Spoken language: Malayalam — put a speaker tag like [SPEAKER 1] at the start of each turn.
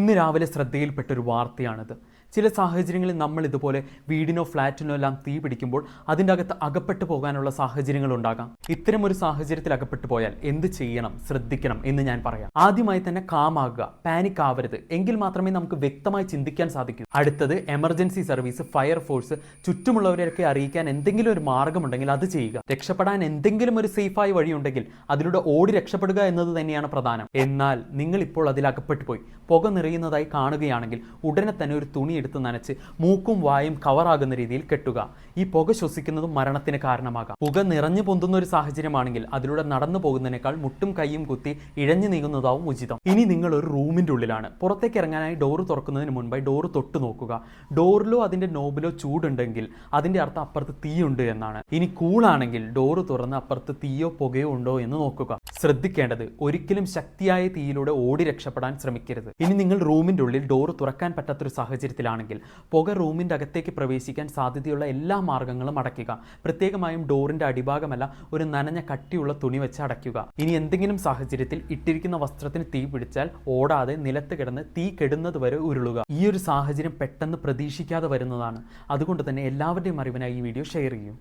[SPEAKER 1] ഇന്ന് രാവിലെ ശ്രദ്ധയിൽപ്പെട്ട ഒരു വാർത്തയാണിത്. ചില സാഹചര്യങ്ങളിൽ നമ്മൾ ഇതുപോലെ വീടിനോ ഫ്ലാറ്റിനോ എല്ലാം തീ പിടിക്കുമ്പോൾ അതിന്റെ അകത്ത് അകപ്പെട്ടു പോകാനുള്ള സാഹചര്യങ്ങൾ ഉണ്ടാകാം. ഇത്തരം ഒരു സാഹചര്യത്തിൽ അകപ്പെട്ടു പോയാൽ എന്ത് ചെയ്യണം ശ്രദ്ധിക്കണം എന്ന് ഞാൻ പറയാം. ആദ്യമായി തന്നെ കാമാകുക പാനിക് ആവരുത്. എങ്കിൽ മാത്രമേ നമുക്ക് വ്യക്തമായി ചിന്തിക്കാൻ സാധിക്കൂ. അടുത്തത് എമർജൻസി സർവീസ് ഫയർ ഫോഴ്സ് ചുറ്റുമുള്ളവരെയൊക്കെ അറിയിക്കാൻ എന്തെങ്കിലും ഒരു മാർഗമുണ്ടെങ്കിൽ അത് ചെയ്യുക. രക്ഷപ്പെടാൻ എന്തെങ്കിലും ഒരു സേഫായ വഴിയുണ്ടെങ്കിൽ അതിലൂടെ ഓടി രക്ഷപ്പെടുക എന്നത് തന്നെയാണ് പ്രധാനം. എന്നാൽ നിങ്ങൾ ഇപ്പോൾ അതിൽ അകപ്പെട്ടു പോയി പുക നിറയുന്നതായി കാണുകയാണെങ്കിൽ ഉടനെ തന്നെ ഒരു തുണി എടുത്ത് നനച്ച് മൂക്കും വായും കവറാകുന്ന രീതിയിൽ കെട്ടുക. ഈ പുക ശ്വസിക്കുന്നതും മരണത്തിന് കാരണമാകാം. പുക നിറഞ്ഞു പൊന്തുന്ന ഒരു സാഹചര്യമാണെങ്കിൽ അതിലൂടെ നടന്നു പോകുന്നതിനേക്കാൾ മുട്ടും കൈയും കുത്തി ഇഴഞ്ഞു നീങ്ങുന്നതാവും ഉചിതം. ഇനി നിങ്ങൾ ഒരു റൂമിന്റെ ഉള്ളിലാണ്. പുറത്തേക്ക് ഇറങ്ങാനായി ഡോറ് തുറക്കുന്നതിന് മുൻപായി ഡോറ് തൊട്ട് നോക്കുക. ഡോറിലോ അതിന്റെ നോബിലോ ചൂടുണ്ടെങ്കിൽ അതിന്റെ അർത്ഥം അപ്പുറത്ത് തീയുണ്ട് എന്നാണ്. ഇനി കൂളാണെങ്കിൽ ഡോറ് തുറന്ന് അപ്പുറത്ത് തീയോ പുകയോ ഉണ്ടോ എന്ന് നോക്കുക. ശ്രദ്ധിക്കേണ്ടത് ഒരിക്കലും ശക്തിയായ തീയിലൂടെ ഓടി രക്ഷപ്പെടാൻ ശ്രമിക്കരുത്. ഇനി നിങ്ങൾ റൂമിന്റെ ഉള്ളിൽ ഡോർ തുറക്കാൻ പറ്റാത്തൊരു സാഹചര്യത്തിലാണെങ്കിൽ പുക റൂമിന്റെ അകത്തേക്ക് പ്രവേശിക്കാൻ സാധ്യതയുള്ള എല്ലാ മാർഗങ്ങളും അടയ്ക്കുക. പ്രത്യേകമായും ഡോറിന്റെ അടിഭാഗമല്ല ഒരു നനഞ്ഞ കട്ടിയുള്ള തുണി വെച്ച് അടയ്ക്കുക. ഇനി എന്തെങ്കിലും സാഹചര്യത്തിൽ ഇട്ടിരിക്കുന്ന വസ്ത്രത്തിന് തീ പിടിച്ചാൽ ഓടാതെ നിലത്ത് കിടന്ന് തീ കെടുന്നത് വരെ ഉരുളുക. ഈ ഒരു സാഹചര്യം പെട്ടെന്ന് പ്രതീക്ഷിക്കാതെ വരുന്നതാണ്. അതുകൊണ്ട് തന്നെ എല്ലാവരുടെയും അറിവിനായി ഈ വീഡിയോ ഷെയർ ചെയ്യും.